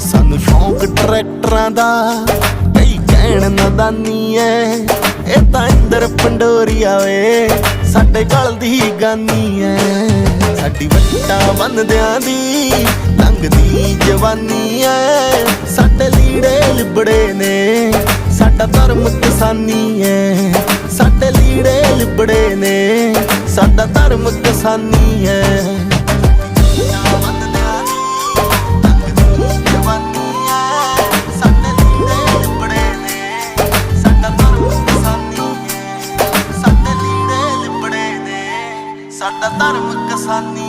ਸਾਨੂੰ ਸ਼ੌਂਕ ਟਰੈਕਟਰਾਂ ਦਾ। ਕਈ ਕਹਿਣ ਨਦਾਨੀ ਐ, ਇਹ ਤਾਂ ਇੰਦਰ ਪੰਡੋਰੀਆ ਵੇ, ਸਾਡੇ ਗਲ ਦੀ ਗਾਨੀ ਐ। ਸਾਡੀ ਵੱਟਾਂ ਬੰਦਿਆਂ ਦੀ ਲੰਘਦੀ ਜਵਾਨੀ ਐ। ਸਾਡੇ ਲੀੜੇ ਲਿਬੜੇ ਨੇ, ਸਾਡਾ ਧਰਮ ਕਿਸਾਨੀ ਐ। ਸਾਡੇ ਲੀੜੇ ਲਿਬੜੇ ਨੇ, ਸਾਡਾ ਧਰਮ ਕਿਸਾਨੀ ਐ। ਸਾਡਾ ਧਰਮ ਕਿਸਾਨੀ